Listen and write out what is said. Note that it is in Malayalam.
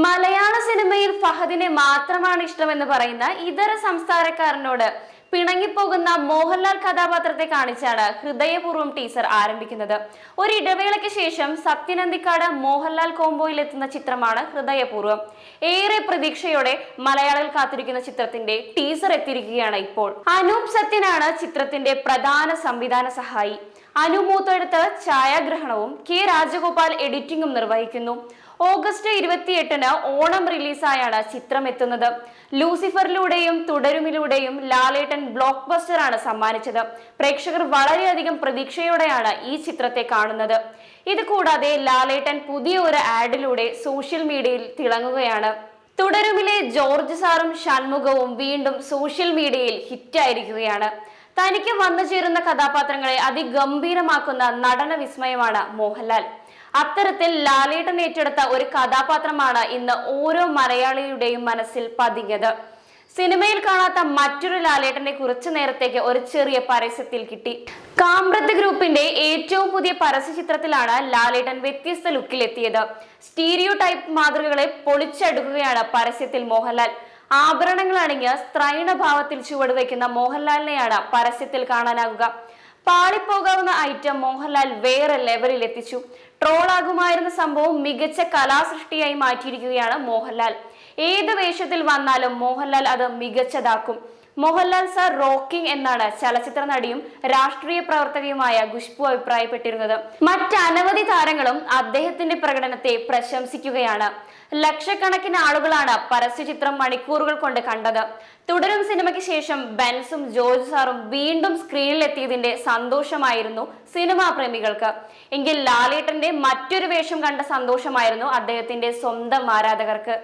മലയാള സിനിമയിൽ ഫഹദിനെ മാത്രമാണ് ഇഷ്ടമെന്ന് പറയുന്ന ഇതര സംസ്ഥാനക്കാരനോട് പിണങ്ങിപ്പോകുന്ന മോഹൻലാൽ കഥാപാത്രത്തെ കാണിച്ചാണ് ഹൃദയപൂർവം ടീസർ ആരംഭിക്കുന്നത്. ഒരു ഇടവേളയ്ക്ക് ശേഷം സത്യനന്ദിക്കാട് മോഹൻലാൽ കോംബോയിൽ എത്തുന്ന ചിത്രമാണ് ഹൃദയപൂർവം. ഏറെ പ്രതീക്ഷയോടെ മലയാളികൾ കാത്തിരിക്കുന്ന ചിത്രത്തിന്റെ ടീസർ എത്തിയിരിക്കുകയാണ് ഇപ്പോൾ. അനൂപ് സത്യനാണ് ചിത്രത്തിന്റെ പ്രധാന സംവിധാന സഹായി. അനു മൂത്തെടുത്ത് ഛായാഗ്രഹണവും കെ രാജഗോപാൽ എഡിറ്റിംഗും നിർവഹിക്കുന്നു. ഓഗസ്റ്റ് ഇരുപത്തിയെട്ടിന് ഓണം റിലീസായാണ് ചിത്രം എത്തുന്നത് ലൂസിഫറിലൂടെയും തുടരുമിലൂടെയും ലാലേട്ടൻ ബ്ലോക്ക് ബസ്റ്ററാണ് സമ്മാനിച്ചത്. പ്രേക്ഷകർ വളരെയധികം പ്രതീക്ഷയോടെയാണ് ഈ ചിത്രത്തെ കാണുന്നത്. ഇത് കൂടാതെ ലാലേട്ടൻ പുതിയ ഒരു ആഡിലൂടെ സോഷ്യൽ മീഡിയയിൽ തിളങ്ങുകയാണ്. തുടരുമിലെ ജോർജ് സാറും ഷൺമുഖവും വീണ്ടും സോഷ്യൽ മീഡിയയിൽ ഹിറ്റായിരിക്കുകയാണ്. തനിക്ക് വന്നു ചേരുന്ന കഥാപാത്രങ്ങളെ അതിഗംഭീരമാക്കുന്ന നടന വിസ്മയമാണ് മോഹൻലാൽ. അത്തരത്തിൽ ലാലേട്ടൻ ഏറ്റെടുത്ത ഒരു കഥാപാത്രമാണ് ഇന്ന് ഓരോ മലയാളിയുടെയും മനസ്സിൽ പതിഞ്ഞത്. സിനിമയിൽ കാണാത്ത മറ്റൊരു ലാലേട്ടന്റെ കുറച്ചു നേരത്തേക്ക് ഒരു ചെറിയ പരസ്യത്തിൽ കിട്ടി. കാമ്പ്രത്ത് ഗ്രൂപ്പിന്റെ ഏറ്റവും പുതിയ പരസ്യ ചിത്രത്തിലാണ് ലാലേട്ടൻ വ്യത്യസ്ത ലുക്കിൽ എത്തിയത് സ്റ്റീരിയോ ടൈപ്പ് മാതൃകകളെ പൊളിച്ചെടുക്കുകയാണ് പരസ്യത്തിൽ മോഹൻലാൽ. ആഭരണങ്ങൾ അണിഞ്ഞ് സ്ത്രൈണഭാവത്തിൽ ചുവടുവെക്കുന്ന മോഹൻലാലിനെയാണ് പരസ്യത്തിൽ കാണാനാകുക. പാളിപ്പോകാവുന്ന ഐറ്റം മോഹൻലാൽ വേറെ ലെവലിൽ എത്തിച്ചു. ട്രോളാകുമായിരുന്ന സംഭവം മികച്ച കലാസൃഷ്ടിയായി മാറ്റിയിരിക്കുകയാണ് മോഹൻലാൽ. ഏത് വേഷത്തിൽ വന്നാലും മോഹൻലാൽ അത് മികച്ചതാക്കും. മോഹൻലാൽ സാർ റോക്കിംഗ് എന്നാണ് ചലച്ചിത്ര നടിയും രാഷ്ട്രീയ പ്രവർത്തകയുമായ ഖുഷ്ബു അഭിപ്രായപ്പെട്ടിരുന്നത്. മറ്റനവധി താരങ്ങളും അദ്ദേഹത്തിന്റെ പ്രകടനത്തെ പ്രശംസിക്കുകയാണ്. ലക്ഷക്കണക്കിന് ആളുകളാണ് പരസ്യചിത്രം മണിക്കൂറുകൾ കൊണ്ട് കണ്ടത്. തുടരും സിനിമയ്ക്ക് ശേഷം ബെൻസും ജോർജ് സാറും വീണ്ടും സ്ക്രീനിലെത്തിയതിന്റെ സന്തോഷമായിരുന്നു സിനിമാ പ്രേമികൾക്ക്. എങ്കിൽ ലാലേട്ടന്റെ മറ്റൊരു വേഷം കണ്ട സന്തോഷമായിരുന്നു അദ്ദേഹത്തിന്റെ സ്വന്തം ആരാധകർക്ക്.